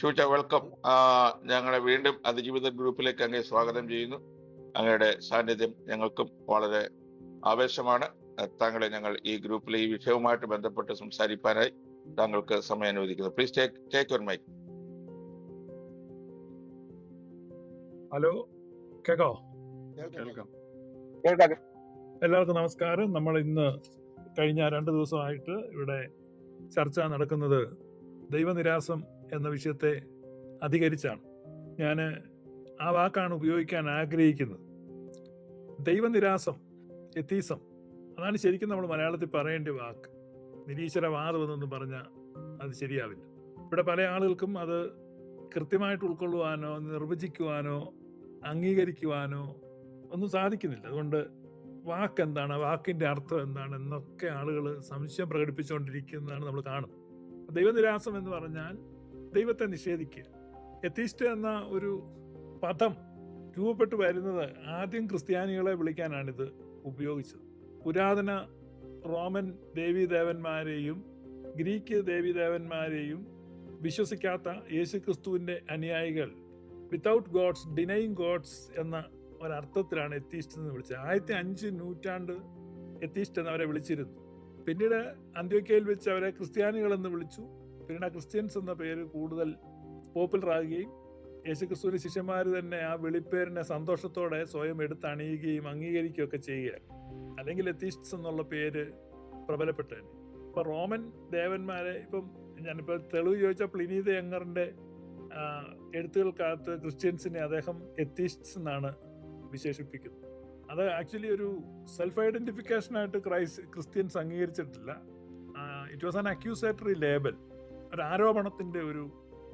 ഷൂച്ച welcome ഞങ്ങളെ വീണ്ടും അതിജീവിത ഗ്രൂപ്പിലേക്ക് അങ്ങേ സ്വാഗതം ചെയ്യുന്നു. അങ്ങയുടെ സാന്നിധ്യം ഞങ്ങൾക്കും വളരെ ആവേശമാണ്. താങ്കളെ ഞങ്ങൾ ഈ ഗ്രൂപ്പിലെ ഈ വിഷയവുമായിട്ട് ബന്ധപ്പെട്ട് സംസാരിക്കാനായി താങ്കൾക്ക് സമയം അനുവദിക്കുന്നു. Please take take your mike hello കേക്കോ? കേൾക്കാം. എല്ലാവർക്കും നമസ്കാരം. നമ്മൾ ഇന്ന് കഴിഞ്ഞ രണ്ട് ദിവസമായിട്ട് ഇവിടെ ചർച്ച നടക്കുന്നത് ദൈവനിരാസം എന്ന വിഷയത്തെ അധികരിച്ചാണ്. ഞാൻ ആ വാക്കാണ് ഉപയോഗിക്കാൻ ആഗ്രഹിക്കുന്നത്. ദൈവനിരാസം എത്തീസം അതാണ് ശരിക്കും നമ്മൾ മലയാളത്തിൽ പറയേണ്ട വാക്ക്. നിരീശ്വരവാദം എന്നൊന്നും പറഞ്ഞാൽ അത് ശരിയാവില്ല. ഇവിടെ പല ആളുകൾക്കും അത് കൃത്യമായിട്ട് ഉൾക്കൊള്ളുവാനോ നിർവചിക്കുവാനോ അംഗീകരിക്കുവാനോ ഒന്നും സാധിക്കുന്നില്ല. അതുകൊണ്ട് വാക്ക് എന്താണ് വാക്കിന്റെ അർത്ഥം എന്താണ് എന്നൊക്കെ ആളുകൾ സംശയം പ്രകടിപ്പിച്ചുകൊണ്ടിരിക്കുന്നതാണ് നമ്മൾ കാണുന്നത്. ദൈവനിരാസം എന്ന് പറഞ്ഞാൽ ദൈവത്തെ നിഷേധിക്കുക. യഥീസ്റ്റ് എന്ന ഒരു പദം രൂപപ്പെട്ടു വരുന്നത് ആദ്യം ക്രിസ്ത്യാനികളെ വിളിക്കാനാണിത് ഉപയോഗിച്ചത്. പുരാതന റോമൻ ദേവീദേവന്മാരെയും ഗ്രീക്ക് ദേവീദേവന്മാരെയും വിശ്വസിക്കാത്ത യേശുക്രിസ്തുവിന്റെ അനുയായികൾ വിത്തൗട്ട് ഗോഡ്സ് ഡിനൈങ് ഗോഡ്സ് എന്ന ഒരർത്ഥത്തിലാണ് എത്തീസ്റ്റ് എന്ന് വിളിച്ചത്. ആദ്യത്തെ അഞ്ച് നൂറ്റാണ്ട് എത്തീസ്റ്റ് എന്ന് അവരെ വിളിച്ചിരുന്നു. പിന്നീട് അന്ത്യോക്കയിൽ വെച്ച് അവരെ ക്രിസ്ത്യാനികളെന്ന് വിളിച്ചു. പിന്നീട് ആ ക്രിസ്ത്യൻസ് എന്ന പേര് കൂടുതൽ പോപ്പുലർ ആകുകയും യേശുക്രിസ്തുവിന്റെ ശിഷ്യന്മാർ തന്നെ ആ വെളിപ്പേരിനെ സന്തോഷത്തോടെ സ്വയം എടുത്ത് അണിയുകയും അംഗീകരിക്കുകയും ഒക്കെ ചെയ്യുക. അല്ലെങ്കിൽ എത്തീസ്റ്റ്സ് എന്നുള്ള പേര് പ്രബലപ്പെട്ടു ഇപ്പം റോമൻ ദേവന്മാരെ ഇപ്പം ഞാനിപ്പോൾ തെളിവ് ചോദിച്ച പ്ലിനീത യങ്ങറിന്റെ എഴുത്തുകൾക്കകത്ത് ക്രിസ്ത്യൻസിനെ അദ്ദേഹം എത്തീസ്റ്റ്സ് എന്നാണ് വിശേഷിപ്പിക്കുന്നത്. അത് ആക്ച്വലി ഒരു സെൽഫ് ഐഡന്റിഫിക്കേഷൻ ആയിട്ട് ക്രൈസ് Christians അംഗീകരിച്ചിട്ടില്ല. It was an accusatory label ഒരു ആരോപണത്തിന്റെ ഒരു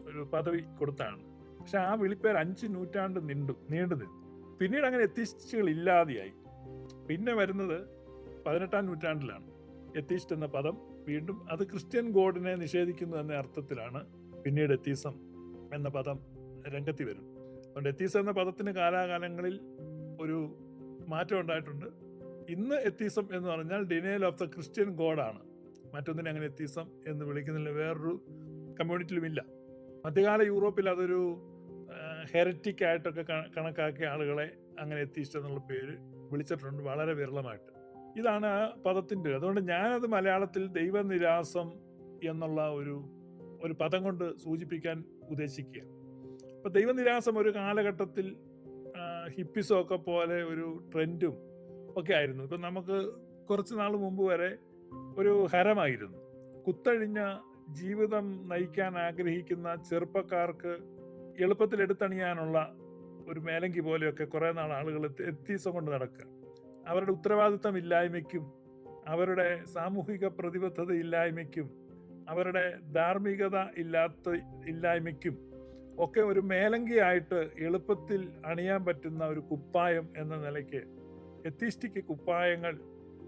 ഒരു പദവി കൊടുത്താണ്. പക്ഷെ ആ വിളിപ്പേർ അഞ്ച് നൂറ്റാണ്ട് നീണ്ടു നീണ്ടു നിന്നു. പിന്നീട് അങ്ങനെ എത്തിസ്റ്റുകൾ ഇല്ലാതെയായി. പിന്നെ വരുന്നത് പതിനെട്ടാം നൂറ്റാണ്ടിലാണ്. എത്തിസ്റ്റ് എന്ന പദം വീണ്ടും അത് ക്രിസ്ത്യൻ ഗോഡിനെ നിഷേധിക്കുന്നു എന്ന അർത്ഥത്തിലാണ് പിന്നീട് എത്തീസം എന്ന പദം രംഗത്തി വരും അതുകൊണ്ട് എത്തീസം എന്ന പദത്തിന് കാലാകാലങ്ങളിൽ ഒരു മാറ്റം ഉണ്ടായിട്ടുണ്ട്. ഇന്ന് എത്തീസം എന്ന് പറഞ്ഞാൽ ഡിനയൽ ഓഫ് ദ ക്രിസ്ത്യൻ ഗോഡാണ്. മറ്റൊന്നിനെ അങ്ങനെ എത്തിസം എന്ന് വിളിക്കുന്നില്ല വേറൊരു കമ്മ്യൂണിറ്റിയിലും ഇല്ല. മധ്യകാല യൂറോപ്പിൽ അതൊരു ഹെററ്റിക് ആയിട്ടൊക്കെ കണക്കാക്കിയ ആളുകളെ അങ്ങനെ എത്തിച്ചു എന്നുള്ള പേര് വിളിച്ചിട്ടുണ്ട് വളരെ വിരളമായിട്ട്. ഇതാണ് ആ പദത്തിന്റെ അതുകൊണ്ട് ഞാനത് മലയാളത്തിൽ ദൈവനിരാസം എന്നുള്ള ഒരു ഒരു പദം കൊണ്ട് സൂചിപ്പിക്കാൻ ഉദ്ദേശിക്കുക. അപ്പൊ ദൈവനിരാസം ഒരു കാലഘട്ടത്തിൽ ഹിപ്പിസോ ഒക്കെ പോലെ ഒരു ട്രെൻഡും ഒക്കെ ആയിരുന്നു. ഇപ്പൊ നമുക്ക് കുറച്ച് നാൾ മുമ്പ് വരെ ഒരു ഹരമായിരുന്നു. കുത്തഴിഞ്ഞ ജീവിതം നയിക്കാൻ ആഗ്രഹിക്കുന്ന ചെറുപ്പക്കാർക്ക് എളുപ്പത്തിൽ എടുത്തണിയാനുള്ള ഒരു മേലങ്കി പോലെയൊക്കെ കുറെ നാൾ ആളുകൾ എത്തീസം കൊണ്ട് നടക്കുക. അവരുടെ ഉത്തരവാദിത്തം ഇല്ലായ്മയ്ക്കും അവരുടെ സാമൂഹിക പ്രതിബദ്ധത ഇല്ലായ്മയ്ക്കും അവരുടെ ധാർമ്മികത ഇല്ലാത്ത ഇല്ലായ്മയ്ക്കും ഒക്കെ ഒരു മേലങ്കിയായിട്ട് എളുപ്പത്തിൽ അണിയാൻ പറ്റുന്ന ഒരു കുപ്പായം എന്ന നിലയ്ക്ക് എത്തിസ്റ്റിക്ക് കുപ്പായങ്ങൾ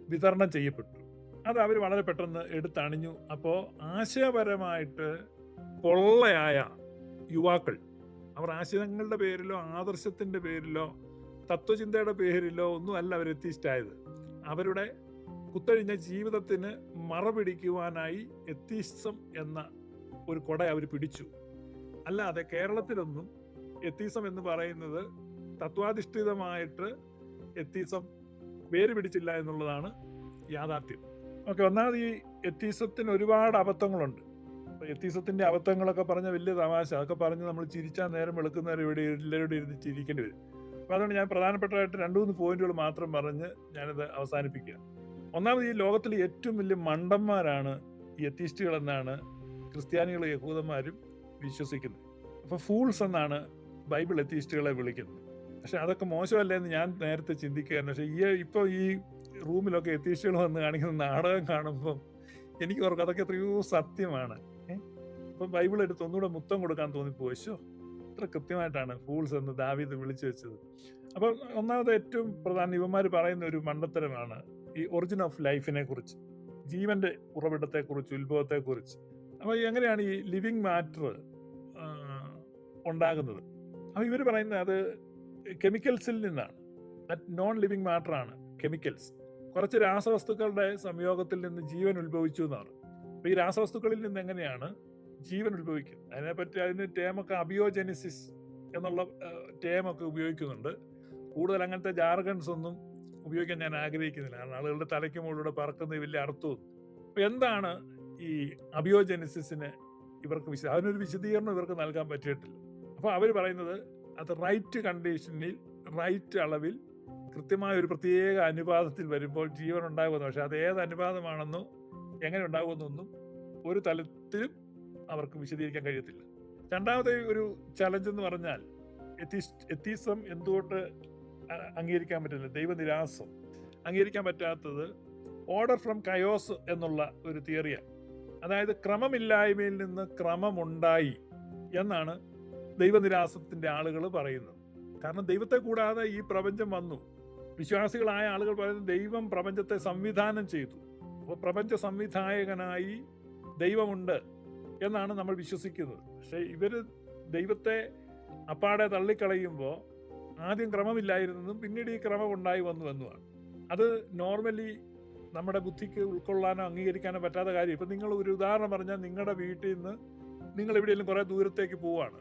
വിതരണം ചെയ്യപ്പെട്ടു. അത് അവർ വളരെ പെട്ടെന്ന് എടുത്തണിഞ്ഞു. അപ്പോൾ ആശയപരമായിട്ട് പൊള്ളയായ യുവാക്കൾ അവർ ആശയങ്ങളുടെ പേരിലോ ആദർശത്തിന്റെ പേരിലോ തത്വചിന്തയുടെ പേരിലോ ഒന്നും അല്ല അവർ എത്തിസ്റ്റായത് അവരുടെ കുത്തഴിഞ്ഞ ജീവിതത്തിന് മറപിടിക്കുവാനായി എത്തീസം എന്ന ഒരു കൊട അവർ പിടിച്ചു. അല്ലാതെ കേരളത്തിലൊന്നും എത്തീസം എന്ന് പറയുന്നത് തത്വാധിഷ്ഠിതമായിട്ട് എത്തീസം വേര് പിടിച്ചില്ല എന്നുള്ളതാണ് യാഥാർത്ഥ്യം. ഓക്കെ ഒന്നാമത് ഈ എത്തീസത്തിന് ഒരുപാട് അബദ്ധങ്ങളുണ്ട്. എത്തീസത്തിന്റെ അബദ്ധങ്ങളൊക്കെ പറഞ്ഞ വലിയ തമാശ. അതൊക്കെ പറഞ്ഞ് നമ്മൾ ചിരിച്ചാൽ നേരം വെളുക്കുന്നവരെ ഇവിടെ എല്ലാവരോടും ഇരുന്ന് ചിരിക്കേണ്ടി വരും. അപ്പോൾ അതുകൊണ്ട് ഞാൻ പ്രധാനപ്പെട്ടതായിട്ട് രണ്ടു മൂന്ന് പോയിന്റുകൾ മാത്രം പറഞ്ഞ് ഞാനിത് അവസാനിപ്പിക്കുക ഒന്നാമത് ഈ ലോകത്തിൽ ഏറ്റവും വലിയ മണ്ടന്മാരാണ് ഈ എത്തീസ്റ്റുകൾ എന്നാണ് ക്രിസ്ത്യാനികളും യഹൂദന്മാരും വിശ്വസിക്കുന്നത്. അപ്പോൾ ഫൂൾസ് എന്നാണ് ബൈബിൾ എത്തീസ്റ്റുകളെ വിളിക്കുന്നത്. പക്ഷെ അതൊക്കെ മോശമല്ലേ എന്ന് ഞാൻ നേരത്തെ ചിന്തിക്കുകയായിരുന്നു. പക്ഷേ ഈ ഇപ്പോൾ ഈ റൂമിലൊക്കെ എത്തീസ്റ്റുകൾ വന്ന് കാണിക്കുന്ന നാടകം കാണുമ്പം എനിക്ക് ഓർക്കും അതൊക്കെ എത്രയോ സത്യമാണ്. അപ്പൊ ബൈബിൾ എടുത്ത് ഒന്നുകൂടെ മുത്തം കൊടുക്കാൻ തോന്നിപ്പോശോ ശോ ഇത്ര കൃത്യമായിട്ടാണ് ഫൂൾസ് എന്ന് ദാവീദ് വിളിച്ചു വെച്ചത്. അപ്പൊ ഒന്നാമത് ഏറ്റവും പ്രധാന ഇവന്മാർ പറയുന്ന ഒരു മണ്ടത്തരമാണ് ഈ ഒറിജിൻ ഓഫ് ലൈഫിനെ കുറിച്ച് ജീവന്റെ ഉറവിടത്തെ കുറിച്ച് ഉത്ഭവത്തെ കുറിച്ച് അപ്പൊ എങ്ങനെയാണ് ഈ ലിവിങ് മാറ്റർ ഉണ്ടാകുന്നത്? അപ്പൊ ഇവർ പറയുന്നത് അത് കെമിക്കൽസിൽ നിന്നാണ്. നോൺ ലിവിങ് മാറ്റർ ആണ് കെമിക്കൽസ്. കുറച്ച് രാസവസ്തുക്കളുടെ സംയോഗത്തിൽ നിന്ന് ജീവൻ ഉത്ഭവിച്ചു എന്നാണ്. അപ്പൊ ഈ രാസവസ്തുക്കളിൽ നിന്ന് എങ്ങനെയാണ് ജീവൻ ഉത്ഭവിക്കുന്നത് അതിനെപ്പറ്റി അതിന് ടേമൊക്കെ അബിയോജെനിസിസ് എന്നുള്ള ടേമൊക്കെ ഉപയോഗിക്കുന്നുണ്ട്. കൂടുതൽ അങ്ങനത്തെ ജാർഗൻസ് ഒന്നും ഉപയോഗിക്കാൻ ഞാൻ ആഗ്രഹിക്കുന്നില്ല. കാരണം ആളുകളുടെ തലയ്ക്ക് മുകളിലൂടെ പറക്കുന്ന വലിയ അർത്ഥവും. അപ്പൊ എന്താണ് ഈ അബിയോജെനിസിന് ഇവർക്ക് വിശ അതിനൊരു വിശദീകരണം ഇവർക്ക് നൽകാൻ പറ്റിയിട്ടില്ല. അപ്പോൾ അവർ പറയുന്നത് അത് റൈറ്റ് കണ്ടീഷനിൽ റൈറ്റ് അളവിൽ കൃത്യമായ ഒരു പ്രത്യേക അനുപാതത്തിൽ വരുമ്പോൾ ജീവൻ ഉണ്ടാകുമെന്ന് പക്ഷെ അത് ഏത് അനുപാതമാണെന്നോ എങ്ങനെ ഉണ്ടാകുമെന്നൊന്നും ഒരു തലത്തിലും അവർക്ക് വിശദീകരിക്കാൻ കഴിയത്തില്ല. രണ്ടാമത്തെ ഒരു ചലഞ്ച് എന്ന് പറഞ്ഞാൽ എത്തീസം എന്തുകൊണ്ട് അംഗീകരിക്കാൻ പറ്റില്ല ദൈവനിരാസം. അംഗീകരിക്കാൻ പറ്റാത്തത് ഓർഡർ ഫ്രം കയോസ് എന്നുള്ള ഒരു തിയറിയാണ് അതായത് ക്രമമില്ലായ്മയിൽ നിന്ന് ക്രമമുണ്ടായി എന്നാണ് ദൈവനിരാസത്തിന്റെ ആളുകൾ പറയുന്നത്. കാരണം ദൈവത്തെ കൂടാതെ ഈ പ്രപഞ്ചം വന്നു. വിശ്വാസികളായ ആളുകൾ പറയുന്നത് ദൈവം പ്രപഞ്ചത്തെ സംവിധാനം ചെയ്തു. അപ്പോൾ പ്രപഞ്ച സംവിധായകനായി ദൈവമുണ്ട് എന്നാണ് നമ്മൾ വിശ്വസിക്കുന്നത്. പക്ഷെ ഇവർ ദൈവത്തെ അപ്പാടെ തള്ളിക്കളയുമ്പോൾ ആദ്യം ക്രമമില്ലായിരുന്നെന്നും പിന്നീട് ഈ ക്രമം ഉണ്ടായി വന്നു എന്നുമാണ്. അത് നോർമലി നമ്മുടെ ബുദ്ധിക്ക് ഉൾക്കൊള്ളാനോ അംഗീകരിക്കാനോ പറ്റാത്ത കാര്യം. ഇപ്പം നിങ്ങൾ ഒരു ഉദാഹരണം പറഞ്ഞാൽ നിങ്ങളുടെ വീട്ടിൽ നിന്ന് നിങ്ങൾ എവിടെയെങ്കിലും കുറേ ദൂരത്തേക്ക് പോവാണ്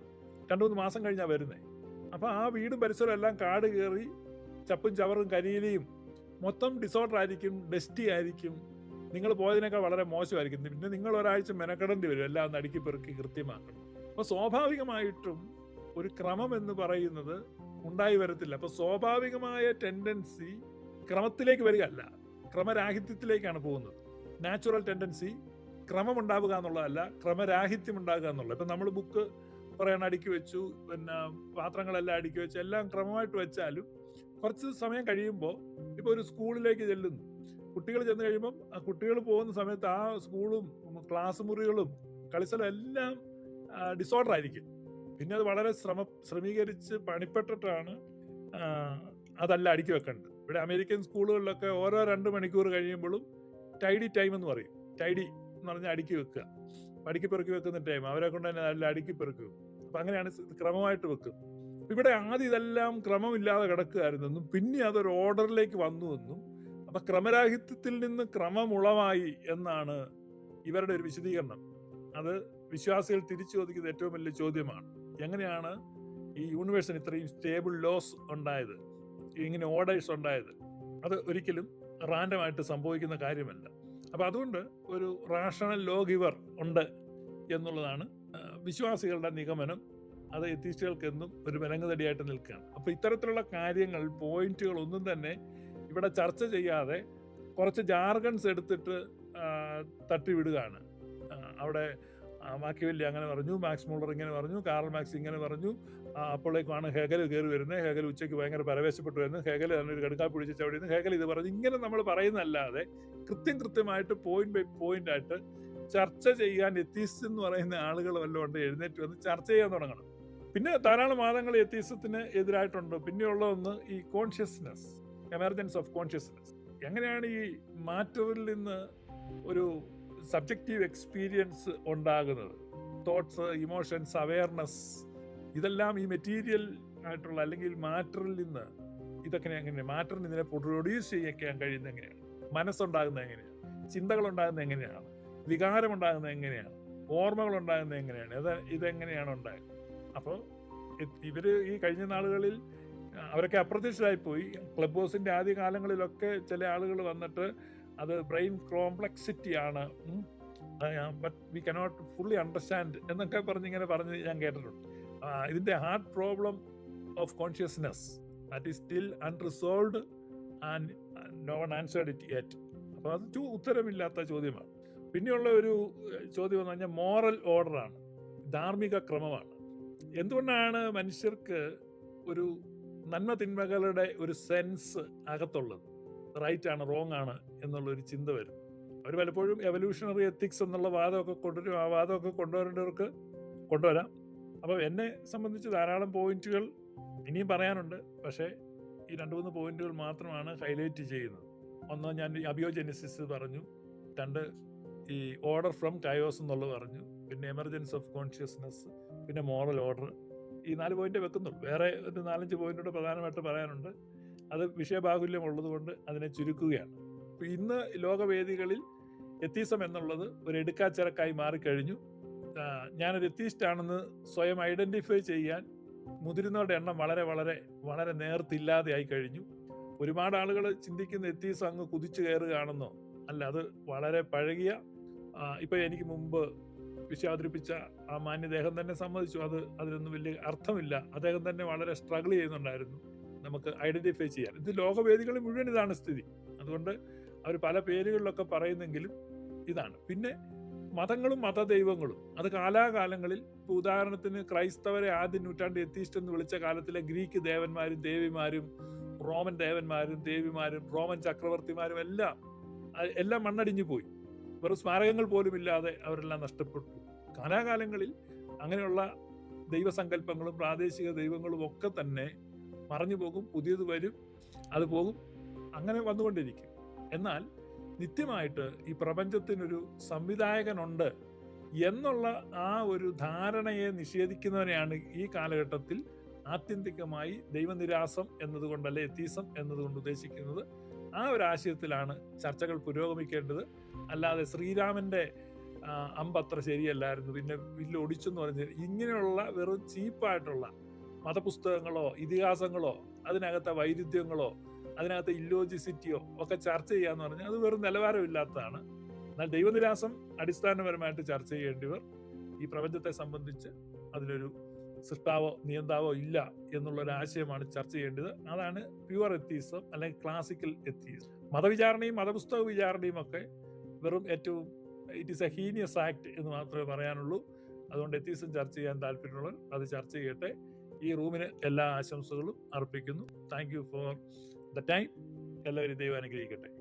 രണ്ടു മൂന്ന് മാസം കഴിഞ്ഞാൽ വരുന്നത് അപ്പോൾ ആ വീടും പരിസരവും എല്ലാം കാട് കയറി ചപ്പും ചവറും കരിയിലയും മൊത്തം ഡിസോർഡർ ആയിരിക്കും ഡസ്റ്റി ആയിരിക്കും. നിങ്ങൾ പോയതിനേക്കാൾ വളരെ മോശമായിരിക്കും. പിന്നെ നിങ്ങൾ ഒരാഴ്ച മെനക്കെടേണ്ടി വരും. എല്ലാം ഒന്ന് അടുക്കി പെറുക്കി കൃത്യമാക്കണം. അപ്പോൾ സ്വാഭാവികമായിട്ടും ഒരു ക്രമം എന്ന് പറയുന്നത് ഉണ്ടായി വരത്തില്ല. അപ്പോൾ സ്വാഭാവികമായ ടെൻഡൻസി ക്രമത്തിലേക്ക് വരികയല്ല. ക്രമരാഹിത്യത്തിലേക്കാണ് പോകുന്നത്. നാച്ചുറൽ ടെൻഡൻസി ക്രമം ഉണ്ടാവുക എന്നുള്ളതല്ല ക്രമരാഹിത്യം ഉണ്ടാകുക എന്നുള്ളത്. ഇപ്പം നമ്മൾ ബുക്ക് പറയണ അടുക്കി വെച്ചു പിന്നെ പാത്രങ്ങളെല്ലാം അടുക്കി വെച്ചു എല്ലാം ക്രമമായിട്ട് വെച്ചാലും കുറച്ച് സമയം കഴിയുമ്പോൾ ഇപ്പോൾ ഒരു സ്കൂളിലേക്ക് ചെല്ലുന്നു. കുട്ടികൾ ചെന്ന് കഴിയുമ്പം ആ കുട്ടികൾ പോകുന്ന സമയത്ത് ആ സ്കൂളും ക്ലാസ് മുറികളും കളിസ്ഥലം എല്ലാം ഡിസോർഡർ ആയിരിക്കും. പിന്നെ അത് വളരെ ശ്രമ ശ്രമീകരിച്ച് പണിപ്പെട്ടിട്ടാണ് അതല്ല അടുക്കി വെക്കേണ്ടത്. ഇവിടെ അമേരിക്കൻ സ്കൂളുകളിലൊക്കെ ഓരോ രണ്ട് മണിക്കൂർ കഴിയുമ്പോഴും ടൈഡി ടൈം എന്ന് പറയും. ടൈഡി എന്ന് പറഞ്ഞാൽ അടുക്കി വെക്കുക. അടുക്കി പെറുക്കി വെക്കുന്ന ടൈം. അവരെ കൊണ്ട് തന്നെ നല്ല അടുക്കി പെറുക്കുക. അപ്പം അങ്ങനെയാണ് ക്രമമായിട്ട് വെക്കും ഇവിടെ ആദ്യം ഇതെല്ലാം ക്രമമില്ലാതെ കിടക്കുകയായിരുന്നെന്നും പിന്നെ അതൊരു ഓർഡറിലേക്ക് വന്നു എന്നും അപ്പൊ ക്രമരാഹിത്യത്തിൽ നിന്ന് ക്രമമുളവായി എന്നാണ് ഇവരുടെ ഒരു വിശദീകരണം. അത് വിശ്വാസികൾ തിരിച്ചു ചോദിക്കുന്ന ഏറ്റവും വലിയ ചോദ്യമാണ്. എങ്ങനെയാണ് ഈ യൂണിവേഴ്സിന് ഇത്രയും സ്റ്റേബിൾ ലോസ് ഉണ്ടായത്? ഇങ്ങനെ ഓർഡേഴ്സ് ഉണ്ടായത്? അത് ഒരിക്കലും റാൻഡമായിട്ട് സംഭവിക്കുന്ന കാര്യമല്ല. അപ്പൊ അതുകൊണ്ട് ഒരു റാഷണൽ ലോ ഗിവർ ഉണ്ട് എന്നുള്ളതാണ് വിശ്വാസികളുടെ നിഗമനം. അത് എത്തീസ്റ്റുകൾക്ക് എന്നും ഒരു വിലങ്ങുതടിയായിട്ട് നിൽക്കുകയാണ്. അപ്പൊ ഇത്തരത്തിലുള്ള കാര്യങ്ങൾ പോയിന്റുകൾ ഒന്നും തന്നെ ഇവിടെ ചർച്ച ചെയ്യാതെ കുറച്ച് ജാർഗൺസ് എടുത്തിട്ട് തട്ടിവിടുകയാണ്. അവിടെ മാക്കിവല്ലി അങ്ങനെ പറഞ്ഞു മാക്സ് മൂളർ ഇങ്ങനെ പറഞ്ഞു കാറൽ മാക്സ് ഇങ്ങനെ പറഞ്ഞു അപ്പോഴേക്കുമാണ് ഹെഗൽ കയറി വരുന്നത്. ഹേഗൽ ഉച്ചയ്ക്ക് ഭയങ്കര പരവേശപ്പെട്ടു വരുന്നത് ഹേഗൽ തന്നെ ഒരു കടുക്കാ പിടിച്ച് നിന്ന് ഹേഗൽ ഇത് പറഞ്ഞു. ഇങ്ങനെ നമ്മൾ പറയുന്നതല്ലാതെ കൃത്യം കൃത്യമായിട്ട് പോയിന്റ് ബൈ പോയിന്റ് ആയിട്ട് ചർച്ച ചെയ്യാൻ എത്തീസ് എന്ന് പറയുന്ന ആളുകൾ വല്ലതും ഉണ്ട് എഴുന്നേറ്റ് വന്ന് ചർച്ച ചെയ്യാൻ തുടങ്ങണം. പിന്നെ ധാരാളം വാദങ്ങൾ എത്തീസത്തിന് എതിരായിട്ടുണ്ട്. പിന്നെയുള്ളതൊന്ന് ഈ കോൺഷ്യസ്നെസ് എമർജൻസ് ഓഫ് കോൺഷ്യസ്നെസ് എങ്ങനെയാണ് ഈ മാറ്ററിൽ നിന്ന് ഒരു സബ്ജക്റ്റീവ് എക്സ്പീരിയൻസ് ഉണ്ടാകുന്നത്? തോട്ട്സ് ഇമോഷൻസ് അവയർനെസ് ഇതെല്ലാം ഈ മെറ്റീരിയൽ ആയിട്ടുള്ള അല്ലെങ്കിൽ മാറ്ററിൽ നിന്ന് ഇതൊക്കെ എങ്ങനെയാണ്? മാറ്ററിന് ഇതിനെ പ്രൊഡ്യൂസ് ചെയ്യാൻ കഴിയുന്നത് എങ്ങനെയാണ്? മനസ്സുണ്ടാകുന്നത് എങ്ങനെയാണ്? ചിന്തകൾ ഉണ്ടാകുന്നത് എങ്ങനെയാണ്? വികാരം ഉണ്ടാകുന്നത് എങ്ങനെയാണ്? ഓർമ്മകൾ ഉണ്ടാകുന്നത് എങ്ങനെയാണ്? ഇത് ഇതെങ്ങനെയാണ് ഉണ്ടായത്? അപ്പോൾ ഇവർ ഈ കഴിഞ്ഞ നാളുകളിൽ അവരൊക്കെ അപ്രത്യക്ഷരായി പോയി ക്ലബ് ഹൗസിന്റെ ആദ്യ കാലങ്ങളിലൊക്കെ ചില ആളുകൾ വന്നിട്ട് അത് ബ്രെയിൻ കോംപ്ലക്സിറ്റി ആണ് but we cannot fully understand എന്നൊക്കെ പറഞ്ഞ് ഇങ്ങനെ പറഞ്ഞ് ഞാൻ കേട്ടിട്ടുണ്ട്. ഇതിന്റെ hard problem of consciousness that is still unresolved and no one answered it yet അപ്പോൾ അത് ഉത്തരമില്ലാത്ത ചോദ്യമാണ്. പിന്നെയുള്ള ഒരു ചോദ്യം എന്ന് പറഞ്ഞാൽ മോറൽ ഓർഡറാണ് ധാർമ്മിക ക്രമമാണ്. എന്തുകൊണ്ടാണ് മനുഷ്യർക്ക് ഒരു നന്മ തിന്മകളുടെ ഒരു സെൻസ് അകത്തുള്ളത്? റൈറ്റ് ആണ് റോങ് ആണ് എന്നുള്ള ഒരു ചിന്ത വരും. അവർ പലപ്പോഴും എവല്യൂഷണറി എത്തിക്സ് എന്നുള്ള വാദമൊക്കെ കൊണ്ടുവരും. ആ വാദമൊക്കെ കൊണ്ടുവരേണ്ടവർക്ക് കൊണ്ടുവരാം. അപ്പോൾ എന്നെ സംബന്ധിച്ച് ധാരാളം പോയിന്റുകൾ ഇനിയും പറയാനുണ്ട്. പക്ഷേ ഈ രണ്ട് മൂന്ന് പോയിന്റുകൾ മാത്രമാണ് ഹൈലൈറ്റ് ചെയ്യുന്നത്. ഒന്ന് ഞാൻ അബിയോജെനിസിസ് പറഞ്ഞു. രണ്ട് ഈ ഓർഡർ ഫ്രം കയോസ് എന്നുള്ളത് പറഞ്ഞു. പിന്നെ എമർജൻസ് ഓഫ് കോൺഷ്യസ്നെസ് പിന്നെ മോറൽ ഓർഡർ ഈ നാല് പോയിന്റ് വെക്കുന്നുള്ളൂ വേറെ ഒരു നാലഞ്ച് പോയിന്റോട് പ്രധാനമായിട്ട് പറയാനുണ്ട്. അത് വിഷയബാഹുല്യം ഉള്ളതുകൊണ്ട് അതിനെ ചുരുക്കുകയാണ്. ഇന്ന് ലോകവേദികളിൽ എത്തീസം എന്നുള്ളത് ഒരു എടുക്കാച്ചിറക്കായി മാറിക്കഴിഞ്ഞു. ഞാനൊരു എത്തീസ്റ്റ് ആണെന്ന് സ്വയം ഐഡന്റിഫൈ ചെയ്യാൻ മുതിരുന്നവരുടെ എണ്ണം വളരെ വളരെ വളരെ നേർത്തില്ലാതെ ആയി കഴിഞ്ഞു ഒരുപാട് ആളുകൾ ചിന്തിക്കുന്ന എത്തീസം അങ്ങ് കുതിച്ചു കയറുകയാണെന്നോ? അല്ല അത് വളരെ പഴകിയ ഇപ്പം എനിക്ക് മുമ്പ് വിഷയം അവതരിപ്പിച്ച ആ മാന്യദേഹം തന്നെ സമ്മതിച്ചു. അത് അതിനൊന്നും വലിയ അർത്ഥമില്ല. അദ്ദേഹം തന്നെ വളരെ സ്ട്രഗിൾ ചെയ്യുന്നുണ്ടായിരുന്നു. നമുക്ക് ഐഡന്റിഫൈ ചെയ്യാൻ. ഇത് ലോകവേദികളിൽ മുഴുവൻ ഇതാണ് സ്ഥിതി. അതുകൊണ്ട് അവർ പല പേരുകളിലൊക്കെ പറയുന്നെങ്കിലും ഇതാണ്. പിന്നെ മതങ്ങളും മതദൈവങ്ങളും. അത് കാലാകാലങ്ങളിൽ ഇപ്പോൾ ഉദാഹരണത്തിന് ക്രൈസ്തവരെ ആദ്യ നൂറ്റാണ്ടിൽ എത്തിയിസ്റ്റ് എന്ന് വിളിച്ച കാലത്തിലെ ഗ്രീക്ക് ദേവന്മാരും ദേവിമാരും റോമൻ ദേവന്മാരും ദേവിമാരും റോമൻ ചക്രവർത്തിമാരും എല്ലാം എല്ലാം മണ്ണടിഞ്ഞു പോയി. വെറും സ്മാരകങ്ങൾ പോലും ഇല്ലാതെ അവരെല്ലാം നഷ്ടപ്പെട്ടു. കാലാകാലങ്ങളിൽ അങ്ങനെയുള്ള ദൈവസങ്കല്പങ്ങളും പ്രാദേശിക ദൈവങ്ങളും ഒക്കെ തന്നെ മറഞ്ഞു പോകും പുതിയത് വരും അത് പോകും അങ്ങനെ വന്നുകൊണ്ടിരിക്കും. എന്നാൽ നിത്യമായിട്ട് ഈ പ്രപഞ്ചത്തിനൊരു സംവിധായകനുണ്ട് എന്നുള്ള ആ ഒരു ധാരണയെ നിഷേധിക്കുന്നവനെയാണ് ഈ കാലഘട്ടത്തിൽ ആത്യന്തികമായി ദൈവനിരാസം എന്നതുകൊണ്ടല്ല എത്തീസം എന്നതുകൊണ്ട് ഉദ്ദേശിക്കുന്നത്. ആ ഒരു ആശയത്തിലാണ് ചർച്ചകൾ പുരോഗമിക്കേണ്ടത്. അല്ലാതെ ശ്രീരാമന്റെ ആ, അമ്പ് അത്ര ശരിയല്ലായിരുന്നു. പിന്നെ വില്ല് ഒടിച്ചെന്ന് പറഞ്ഞ് ഇങ്ങനെയുള്ള വെറും ചീപ്പായിട്ടുള്ള മതപുസ്തകങ്ങളോ ഇതിഹാസങ്ങളോ അതിനകത്തെ വൈരുദ്ധ്യങ്ങളോ അതിനകത്തെ ഇല്ലോജിസിറ്റിയോ ഒക്കെ ചർച്ച ചെയ്യാന്ന് പറഞ്ഞാൽ അത് വെറും നിലവാരമില്ലാത്തതാണ്. എന്നാൽ ദൈവനിരാസം അടിസ്ഥാനപരമായിട്ട് ചർച്ച ചെയ്യേണ്ടിവർ ഈ പ്രപഞ്ചത്തെ സംബന്ധിച്ച് അതിലൊരു സൃഷ്ടാവോ നിയന്താവോ ഇല്ല എന്നുള്ള ഒരു ആശയമാണ് ചർച്ച ചെയ്യേണ്ടത്. അതാണ് പ്യുവർ എത്തീസം അല്ലെങ്കിൽ ക്ലാസിക്കൽ എത്തീസം. മതവിചാരണയും മതപുസ്തക വിചാരണയും ഒക്കെ വെറും ഏറ്റവും it is a heinous act എന്ന് മാത്രമേ പറയാനുള്ളൂ. അതുകൊണ്ട് എത്തീസം ചർച്ച ചെയ്യാൻ താല്പര്യമുള്ളവർ അത് ചർച്ച ചെയ്യട്ടെ. ഈ റൂമിന് എല്ലാ ആശംസകളും അർപ്പിക്കുന്നു. Thank you for the time എല്ലാവരും ദൈവം അനുഗ്രഹിക്കട്ടെ.